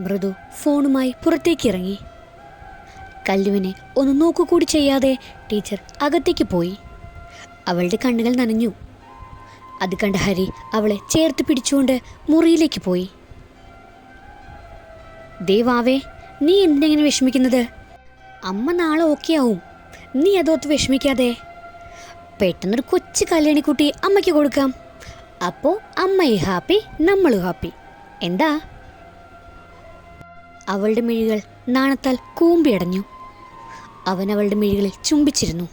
മൃദു ഫോണുമായി പുറത്തേക്ക് ഇറങ്ങി കല്ലുവിനെ ഒന്ന് നോക്കുകൂടി ചെയ്യാതെ ടീച്ചർ അകത്തേക്ക് പോയി. അവളുടെ കണ്ണുകൾ നനഞ്ഞു. അത് കണ്ട ഹരി അവളെ ചേർത്ത് പിടിച്ചുകൊണ്ട് മുറിയിലേക്ക് പോയി. ദേവാവേ നീ എന്തിനെങ്ങനെ വിഷമിക്കുന്നത്? അമ്മ നാളെ ഓക്കെ ആവും നീ അതോർത്ത് വിഷമിക്കാതെ? പെട്ടെന്നൊരു കൊച്ചു കല്യാണിക്കുട്ടി അമ്മയ്ക്ക് കൊടുക്കാം. അപ്പോൾ അമ്മയും ഹാപ്പി നമ്മളും ഹാപ്പി. എന്താ? അവളുടെ മിഴികൾ നാണത്താൽ കൂമ്പിയടഞ്ഞു. അവൻ അവളുടെ മിഴികളിൽ ചുംബിച്ചിരുന്നു.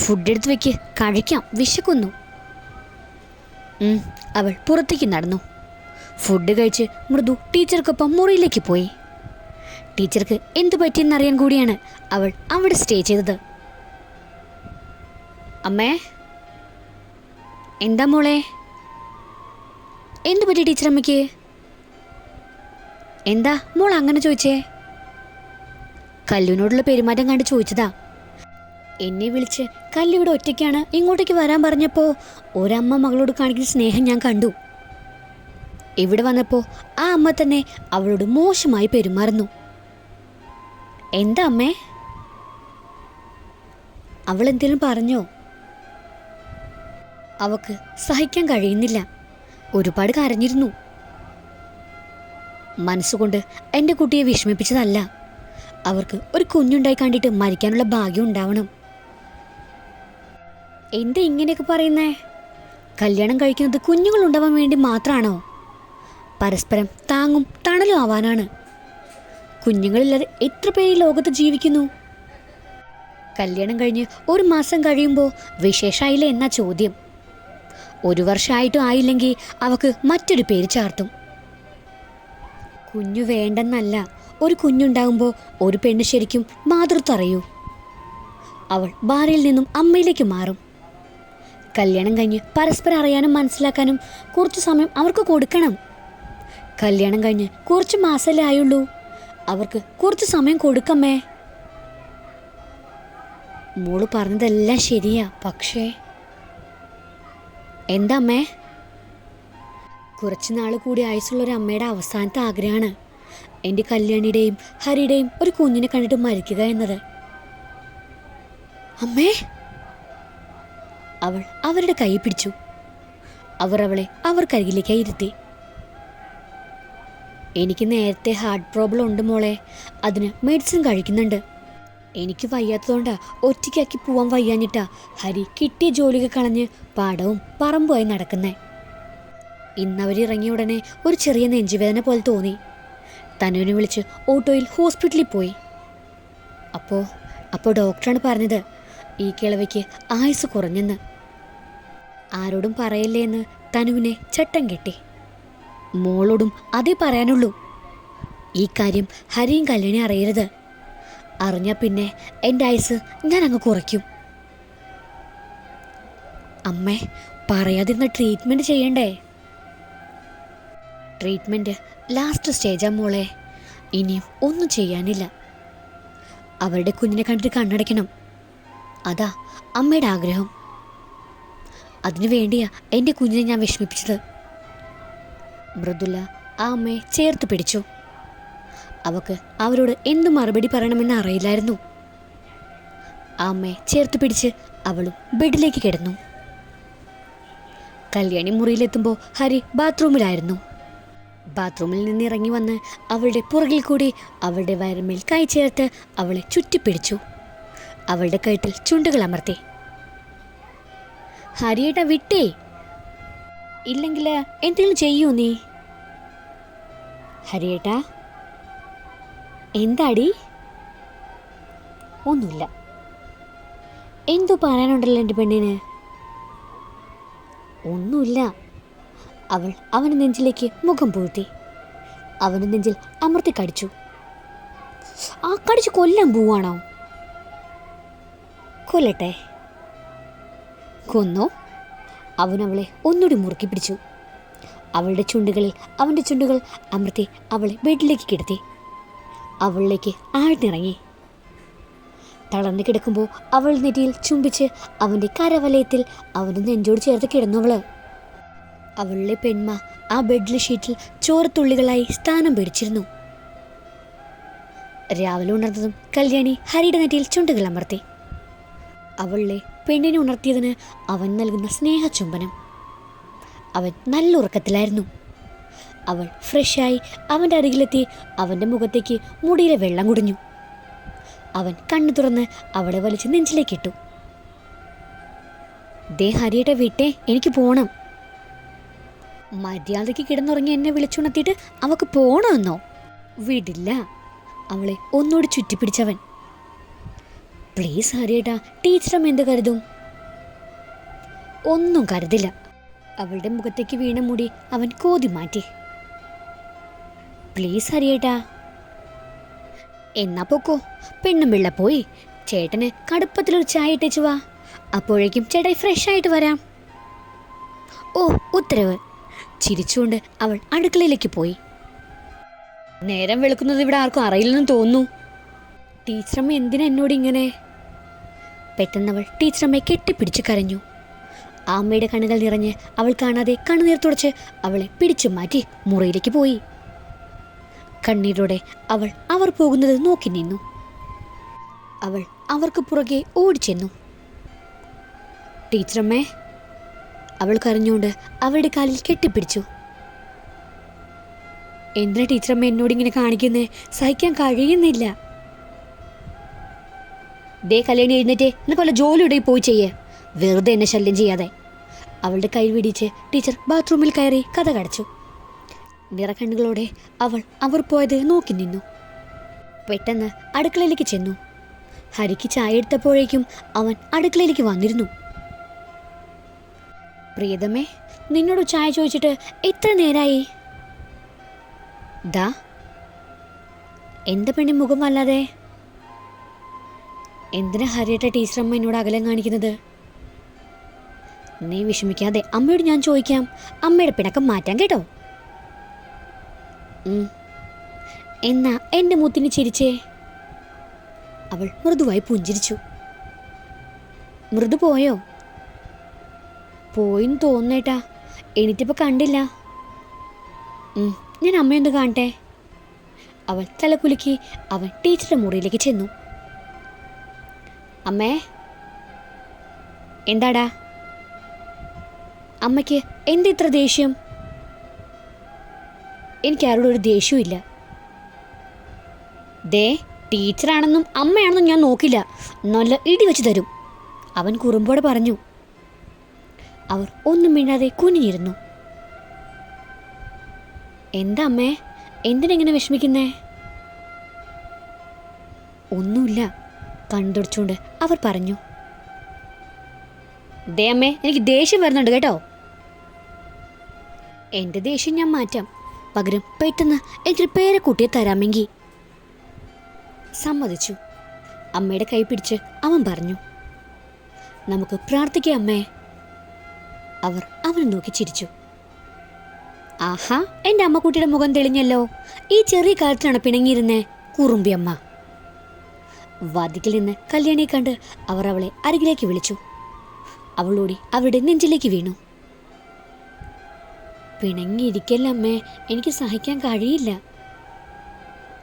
ഫുഡ് എടുത്ത് വെക്ക് കഴിക്കാം വിശക്കുന്നു. അവൾ പുറത്തേക്ക് നടന്നു. ഫുഡ് കഴിച്ച് മൃദു ടീച്ചർക്കൊപ്പം മുറിയിലേക്ക് പോയി. ടീച്ചർക്ക് എന്തു പറ്റിയെന്നറിയാൻ കൂടിയാണ് അവൾ അവിടെ സ്റ്റേ ചെയ്തത്. അമ്മേ എന്താ മോളെ? എന്തു പറ്റി ടീച്ചർ അമ്മയ്ക്ക് എന്താ മോൾ അങ്ങനെ ചോദിച്ചേ? കല്ലുവിനോടുള്ള പെരുമാറ്റം കണ്ട് ചോദിച്ചതാ. എന്നെ വിളിച്ച് കല്ലിവിടെ ഒറ്റയ്ക്കാണ് ഇങ്ങോട്ടേക്ക് വരാൻ പറഞ്ഞപ്പോൾ ഒരമ്മ മകളോട് കാണിക്കുന്ന സ്നേഹം ഞാൻ കണ്ടു. ഇവിടെ വന്നപ്പോൾ ആ അമ്മ തന്നെ അവളോട് മോശമായി പെരുമാറുന്നു. എന്താ അമ്മേ? അവൾ എന്തേലും പറഞ്ഞോ? അവക്ക് സഹിക്കാൻ കഴിയുന്നില്ല. ഒരുപാട് കരഞ്ഞിരുന്നു. മനസ്സുകൊണ്ട് എന്റെ കുട്ടിയെ വിഷമിപ്പിച്ചതല്ല. അവർക്ക് ഒരു കുഞ്ഞുണ്ടായി കണ്ടിട്ട് മരിക്കാനുള്ള ഭാഗ്യം ഉണ്ടാവണം. എന്താ ഇങ്ങനെയൊക്കെ പറയുന്നേ? കല്യാണം കഴിക്കുന്നത് കുഞ്ഞുങ്ങൾ ഉണ്ടാവാൻ വേണ്ടി മാത്രമാണോ പരസ്പരം താങ്ങും തണലും ആവാനാണ്. കുഞ്ഞുങ്ങളില്ലാതെ എത്ര പേര് ലോകത്ത് ജീവിക്കുന്നു? കല്യാണം കഴിഞ്ഞ് ഒരു മാസം കഴിയുമ്പോൾ വിശേഷമായില്ല എന്നാ ചോദ്യം. ഒരു വർഷമായിട്ടും ആയില്ലെങ്കിൽ അവക്ക് മറ്റൊരു പേര് ചാർത്തും. കുഞ്ഞു വേണ്ടെന്നല്ല. ഒരു കുഞ്ഞുണ്ടാകുമ്പോൾ ഒരു പെണ്ണ് ശരിക്കും മാതൃത്വം അറിയൂ അവൾ ഭാര്യയിൽ നിന്നും അമ്മയിലേക്ക് മാറും. കല്യാണം കഴിഞ്ഞ് പരസ്പരം അറിയാനും മനസ്സിലാക്കാനും കുറച്ച് സമയം അവർക്ക് കൊടുക്കണം. കല്യാണം കഴിഞ്ഞ് കുറച്ച് മാസമല്ലേ ആയുള്ളൂ. അവർക്ക് കുറച്ച് സമയം കൊടുക്കമ്മേ. മോൾ പറഞ്ഞതെല്ലാം ശരിയാ പക്ഷേ. എന്താ അമ്മേ? കുറച്ച് നാൾ കൂടി ആയുസുള്ള ഒരു അമ്മയുടെ അവസാനത്തെ ആഗ്രഹമാണ്. എന്റെ കല്യാണിയുടെയും ഹരിയുടെയും ഒരു കുഞ്ഞിനെ കണ്ടിട്ട് മരിക്കുക എന്നത്. അമ്മേ! അവൾ അവരുടെ കൈ പിടിച്ചു. അവർ അവളെ അവർക്കരികിലേക്കായി ഇരുത്തി. എനിക്ക് നേരത്തെ ഹാർട്ട് പ്രോബ്ലം ഉണ്ട് മോളെ. അതിന് മെഡിസിൻ കഴിക്കുന്നുണ്ട്. എനിക്ക് വയ്യാത്തതുകൊണ്ടാ ഒറ്റയ്ക്കാക്കി പോവാൻ വയ്യാഞ്ഞിട്ടാ ഹരി കിട്ടിയ ജോലിയൊക്കെ കളഞ്ഞ് പാടവും പറമ്പുമായി നടക്കുന്നേ. ഇന്നവർ ഇറങ്ങിയ ഉടനെ ഒരു ചെറിയ നെഞ്ചുവേദന പോലെ തോന്നി. തനുവിനെ വിളിച്ച് ഓട്ടോയിൽ ഹോസ്പിറ്റലിൽ പോയി. അപ്പോൾ അപ്പോൾ ഡോക്ടറാണ് പറഞ്ഞത് ഈ കിളവയ്ക്ക് ആയുസ് കുറഞ്ഞെന്ന്. ആരോടും പറയല്ലേ എന്ന് തനുവിനെ ചട്ടം കെട്ടി. മോളോടും അതേ പറയാനുള്ളൂ. ഈ കാര്യം ഹരിയും കല്യാണി അറിയരുത്. അറിഞ്ഞ പിന്നെ എന്റെ ആയുസ് ഞാൻ അങ്ങ് കുറയ്ക്കും. അമ്മേ പറയാതിരുന്ന ട്രീറ്റ്മെന്റ് ചെയ്യണ്ടേ? ട്രീറ്റ്മെന്റ് ലാസ്റ്റ് സ്റ്റേജാ മോളെ. ഇനിയും ഒന്നും ചെയ്യാനില്ല. അവരുടെ കുഞ്ഞിനെ കണ്ടിട്ട് കണ്ണടയ്ക്കണം. അതാ അമ്മയുടെ ആഗ്രഹം. അതിനു വേണ്ടിയാ എന്റെ കുഞ്ഞിനെ ഞാൻ വിഷമിപ്പിച്ചത്. മൃദുല ആ അമ്മയെ ചേർത്ത് പിടിച്ചു. അവക്ക് അവരോട് എന്ത് മറുപടി പറയണമെന്ന് അറിയില്ലായിരുന്നു. ആ അമ്മയെ ചേർത്ത് പിടിച്ച് അവളും ബെഡിലേക്ക് കിടന്നു. കല്യാണി മുറിയിലെത്തുമ്പോൾ ഹരി ബാത്റൂമിലായിരുന്നു. ബാത്റൂമിൽ നിന്ന് ഇറങ്ങി വന്ന് അവളുടെ പുറകിൽ കൂടി അവളുടെ വയറുമേൽ കൈ ചേർത്ത് അവളെ ചുറ്റിപ്പിടിച്ചു. അവളുടെ കഴുത്തിൽ ചുണ്ടുകൾ അമർത്തി. ഹരിയേട്ട വിട്ടേ. ഇല്ലെങ്കിൽ എന്തെങ്കിലും ചെയ്യൂ നീ. ഹരിയേട്ട എന്താടി? ഒന്നുമില്ല. എന്തോ പറയാനുണ്ടല്ലോ എന്റെ പെണ്ണിന്? ഒന്നുമില്ല. അവൾ അവന് നെഞ്ചിലേക്ക് മുഖം പൂഴ്ത്തി. അവന് നെഞ്ചിൽ അമർത്തി കടിച്ചു. ആ കടിച്ചു കൊല്ലാൻ പോവാണോ? കൊല്ലട്ടെ. കൊന്നോ? അവൻ അവളെ ഒന്നുകൂടി മുറുക്കി പിടിച്ചു. അവളുടെ ചുണ്ടുകളിൽ അവന്റെ ചുണ്ടുകൾ അമർത്തി അവളെ ബെഡിലേക്ക് കിടത്തി. അവളിലേക്ക് ആഴ്ന്നിറങ്ങി. തളർന്നു കിടക്കുമ്പോൾ അവൾ നെറ്റിയിൽ ചുംബിച്ച് അവന്റെ കരവലയത്തിൽ അവന്റെ നെഞ്ചോട് ചേർത്ത് കിടന്നവൾ അവളുടെ പെൺമ ആ ബെഡിലെ ഷീറ്റിൽ ചോറത്തുള്ളികളായി സ്ഥാനം പിടിച്ചിരുന്നു. രാവിലെ ഉണർന്നതും കല്യാണി ഹരിയുടെ നെറ്റിയിൽ ചുണ്ടുകൾ അമർത്തി. അവളെ പെണ്ണിനെ ഉണർത്തിയതിന് അവൻ നൽകുന്ന സ്നേഹചുംബനം. അവൻ നല്ല ഉറക്കത്തിലായിരുന്നു. അവൾ ഫ്രഷായി അവന്റെ അരികിലെത്തി അവന്റെ മുഖത്തേക്ക് മുടിയിലെ വെള്ളം കുടിഞ്ഞു. അവൻ കണ്ണു തുറന്ന് അവളെ വലിച്ച് നെഞ്ചിലേക്കിട്ടു ദേ ഹരിയുടെ വിട്ടേ എനിക്ക് പോണം. മര്യാദയ്ക്ക് കിടന്നുറങ്ങി എന്നെ വിളിച്ചുണർത്തിയിട്ട് അവക്ക് പോണമെന്നോ വിടില്ല. അവളെ ഒന്നുകൂടി ചുറ്റിപ്പിടിച്ചവൻ. പ്ലീസ് ഹരിയേട്ടാ ടീച്ചറമ്മ എന്ത് കരുതും? ഒന്നും കരുതില്ല. അവളുടെ മുഖത്തേക്ക് വീണ മുടി അവൻ കോതി മാറ്റി. പ്ലീസ് ഹരിയേട്ടാ. എന്നാ പൊക്കോ പെണ്ണും പിള്ള പോയി. ചേട്ടന് കടുപ്പത്തിലൊരു ചായ ഇട്ടേച്ചു വാ. അപ്പോഴേക്കും ചേട്ടായി ഫ്രഷ് ആയിട്ട് വരാം. ഓ ഉത്തരവ്. ചിരിച്ചുകൊണ്ട് അവൾ അടുക്കളയിലേക്ക് പോയി. നേരം വെളുക്കുന്നത് ഇവിടെ ആർക്കും അറിയില്ലെന്ന് തോന്നുന്നു. ടീച്ചറമ്മ എന്തിനാ എന്നോട് ഇങ്ങനെ? പെട്ടെന്ന് അവൾ ടീച്ചറമ്മയെ കെട്ടിപ്പിടിച്ച് കരഞ്ഞു. ആ അമ്മയുടെ കണ്ണുകൾ നിറഞ്ഞ് അവൾ കാണാതെ കണ്ണുനീർ തുടച്ച് അവളെ പിടിച്ചു മാറ്റി മുറിയിലേക്ക് പോയി. കണ്ണീരോടെ അവൾ അവർ പോകുന്നത് നോക്കി നിന്നു. അവൾ അവർക്ക് പുറകെ ഓടിച്ചെന്നു. ടീച്ചറമ്മേ അവൾ കരഞ്ഞുകൊണ്ട് അവളുടെ കാലിൽ കെട്ടിപ്പിടിച്ചു. എന്തിനാ ടീച്ചറമ്മ എന്നോട് ഇങ്ങനെ കാണിക്കുന്നേ? സഹിക്കാൻ കഴിയുന്നില്ല. ദേ കല്യാണി എഴുന്നേറ്റ് വല്ല ജോലിയുടെ പോയി ചെയ്യേ. വെറുതെ എന്നെ ശല്യം ചെയ്യാതെ. അവളുടെ കൈ പിടിച്ച് ടീച്ചർ ബാത്റൂമിൽ കയറി കഥ കടച്ചു. നിറക്കണ്ണുകളോടെ അവൾ അവർ പോയത് നോക്കി നിന്നു. പെട്ടെന്ന് അടുക്കളയിലേക്ക് ചെന്നു. ഹരിക്ക് ചായ എടുത്തപ്പോഴേക്കും അവൻ അടുക്കളയിലേക്ക് വന്നിരുന്നു. പ്രിയതമേ നിന്നോട് ചായ ചോദിച്ചിട്ട് എത്ര നേരായി? ദാ എന്താ പെണ്ണി മുഖം വല്ലാതെ. എന്തിനാ ഹരിയേട്ട ടീച്ചറമ്മ എന്നോട് അകലം കാണിക്കുന്നത്? നീ വിഷമിക്കാതെ അമ്മയോട് ഞാൻ ചോദിക്കാം. അമ്മയുടെ പിണക്കം മാറ്റാം കേട്ടോ. എന്നാ എന്റെ മുത്തിന് ചിരിച്ചേ. അവൾ മൃദുവായി പുഞ്ചിരിച്ചു. മൃദു പോയോ? പോയിന്ന് തോന്നേട്ടാ എനിക്കിപ്പോൾ കണ്ടില്ല. ഞാൻ അമ്മയൊന്ന് കാണട്ടെ. അവൾ തലകുലുക്കി അവൻ ടീച്ചറുടെ മുറിയിലേക്ക് ചെന്നു. അമ്മേ എന്താടാ? അമ്മയ്ക്ക് എന്തിത്ര ദേഷ്യം? എനിക്ക് ആരോടും ഒരു ദേഷ്യവും ഇല്ല. ദേ ടീച്ചറാണെന്നും അമ്മയാണെന്നും ഞാൻ നോക്കില്ല. നല്ല ഇടി വെച്ച് തരും. അവൻ കുറുമ്പോടെ പറഞ്ഞു. അവർ ഒന്നും മിണ്ടാതെ കുനിഞ്ഞിരുന്നു. എന്താ അമ്മേ? എന്തിനെങ്ങനെ വിഷമിക്കുന്നേ? ഒന്നുമില്ല കണ്ടുടിച്ചുകൊണ്ട് അവർ പറഞ്ഞു. ദേ അമ്മേ എനിക്ക് ദേഷ്യം വരുന്നുണ്ട് കേട്ടോ. എന്റെ ദേഷ്യം ഞാൻ മാറ്റാം. പകരം പെട്ടെന്ന് എനിക്കൊരു പേരക്കുട്ടിയെ തരാമെങ്കിൽ സമ്മതിച്ചു. അമ്മയുടെ കൈ പിടിച്ച് അവൻ പറഞ്ഞു. നമുക്ക് പ്രാർത്ഥിക്കാം അമ്മേ. അവർ അവനെ നോക്കി ചിരിച്ചു. ആഹാ എന്റെ അമ്മക്കുട്ടിയുടെ മുഖം തെളിഞ്ഞല്ലോ. ഈ ചെറിയ കാലത്തിനാണ് പിണങ്ങിയിരുന്നേ കുറുമ്പിയമ്മ വാതിക്കിൽ നിന്ന് കല്യാണിയെ കണ്ട് അവർ അവളെ അരികിലേക്ക് വിളിച്ചു. അവളോടി അവരുടെ നെഞ്ചിലേക്ക് വീണു. പിണങ്ങിയിരിക്കല്ല അമ്മേ എനിക്ക് സഹിക്കാൻ കഴിയില്ല.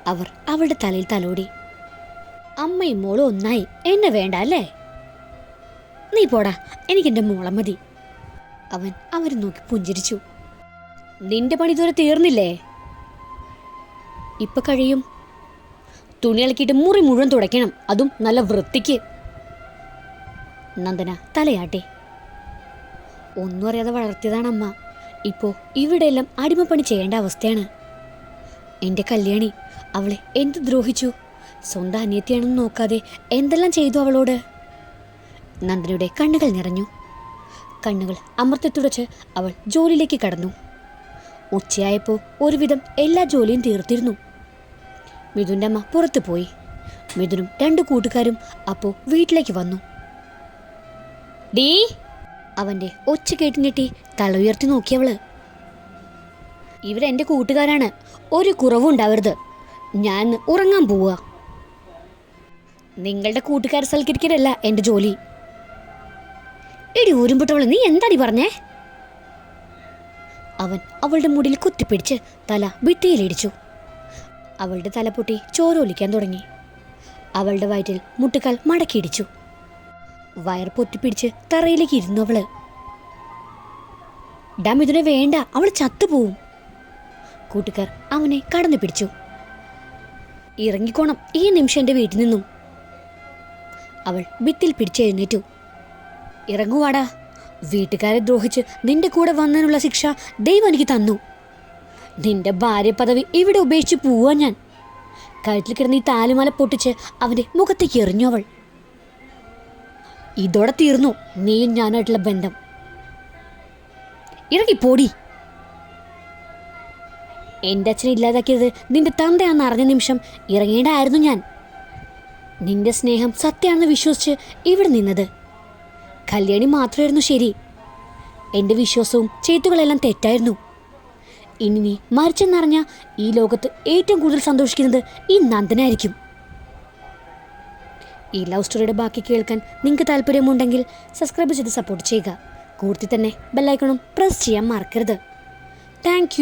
അവർ അവളുടെ തലയിൽ തലോടി. അമ്മയും മോളും ഒന്നായി എന്നെ വേണ്ട അല്ലേ? നീ പോടാ എനിക്കെന്റെ മോളം മതി. അവൻ അവരെ നോക്കി പുഞ്ചിരിച്ചു. നിന്റെ പണി ഇതുവരെ തീർന്നില്ലേ? ഇപ്പൊ കഴിയും. തുണി അലക്കിയിട്ട് മുറി മുഴുവൻ തുടയ്ക്കണം. അതും നല്ല വൃത്തിക്ക്. നന്ദന തലയാട്ടെ. ഒന്നും അറിയാതെ വളർത്തിയതാണ് അമ്മ. ഇപ്പോ ഇപ്പോൾ ഇവിടെയെല്ലാം അടിമപ്പണി ചെയ്യേണ്ട അവസ്ഥയാണ്. എന്റെ കല്യാണി അവളെ എന്ത് ദ്രോഹിച്ചു? സ്വന്തം അനിയത്തിയാണെന്ന് നോക്കാതെ എന്തെല്ലാം ചെയ്തു അവളോട്? നന്ദനയുടെ കണ്ണുകൾ നിറഞ്ഞു. കണ്ണുകൾ അമർത്തി അവൾ ജോലിയിലേക്ക് കടന്നു. ഉച്ചയായപ്പോൾ ഒരുവിധം എല്ലാ ജോലിയും തീർത്തിരുന്നു. മിഥുന്റെ അമ്മ പുറത്തു പോയി. മിഥുനും രണ്ട് കൂട്ടുകാരും അപ്പോൾ വീട്ടിലേക്ക് വന്നു. ഡീ! അവന്റെ ഒച്ച കേട്ട് ഞെട്ടി തല ഉയർത്തി നോക്കിയവൾ. ഇവരെ കൂട്ടുകാരാണ്. ഒരു കുറവും ഉണ്ടാവരുത്. ഞാൻ ഉറങ്ങാൻ പോവുക. നിങ്ങളുടെ കൂട്ടുകാരെ സൽക്കരിക്കലല്ല എന്റെ ജോലി. എടി ഊരുമ്പിട്ടവൾ നീ എന്താടി പറഞ്ഞേ? അവൻ അവളുടെ മുടിയിൽ കുത്തിപ്പിടിച്ച് തല ഭിത്തിയിലിടിച്ചു. അവളുടെ തല പൊട്ടി ചോരൊലിക്കാൻ തുടങ്ങി. അവളുടെ വയറ്റിൽ മുട്ടുകാൽ മടക്കിയിടിച്ചു. വയർ പൊത്തിപ്പിടിച്ച് തറയിലേക്ക് ഇരുന്നു അവൾ. ഡാം ഇതിനെ വേണ്ട അവൾ ചത്തുപോവും. കൂട്ടുകാർ അവനെ കടന്നു പിടിച്ചു. ഇറങ്ങിക്കോണം ഈ നിമിഷം എന്റെ വീട്ടിൽ നിന്നും. അവൾ ഭിത്തിൽ പിടിച്ചെഴുന്നേറ്റു ഇറങ്ങുവാടാ. വീട്ടുകാരെ ദ്രോഹിച്ച് നിന്റെ കൂടെ വന്നതിനുള്ള ശിക്ഷ ദൈവം എനിക്ക് തന്നു. നിന്റെ ഭാര്യ പദവി ഇവിടെ ഉപേക്ഷിച്ച് പോവാ ഞാൻ. കഴുത്തിൽ കിടന്ന് ഈ താലുമാല പൊട്ടിച്ച് അവന്റെ മുഖത്തേക്ക് എറിഞ്ഞു അവൾ. ഇതോടെ തീർന്നു നീയും ഞാനായിട്ടുള്ള ബന്ധം. ഇറങ്ങി പോടി എന്റെ അച്ഛനെ ഇല്ലാതാക്കിയത് നിന്റെ തന്തയാണെന്ന് അറിഞ്ഞ നിമിഷം ഇറങ്ങേണ്ടായിരുന്നു ഞാൻ. നിന്റെ സ്നേഹം സത്യാണെന്ന് വിശ്വസിച്ച് ഇവിടെ നിന്നത്. കല്യാണി മാത്രമായിരുന്നു ശരി. എന്റെ വിശ്വാസവും ചെയ്ത്തുകളെല്ലാം തെറ്റായിരുന്നു. ഇനി നീ മരിച്ചെന്നറിഞ്ഞ ഈ ലോകത്ത് ഏറ്റവും കൂടുതൽ സന്തോഷിക്കുന്നത് ഈ നന്ദനായിരിക്കും. ഈ ലവ് സ്റ്റോറിയുടെ ബാക്കി കേൾക്കാൻ നിങ്ങൾക്ക് താല്പര്യമുണ്ടെങ്കിൽ സബ്സ്ക്രൈബ് ചെയ്ത് സപ്പോർട്ട് ചെയ്യുക. കൂടുതൽ തന്നെ ബെല്ലൈക്കണും പ്രസ് ചെയ്യാൻ മറക്കരുത്. താങ്ക്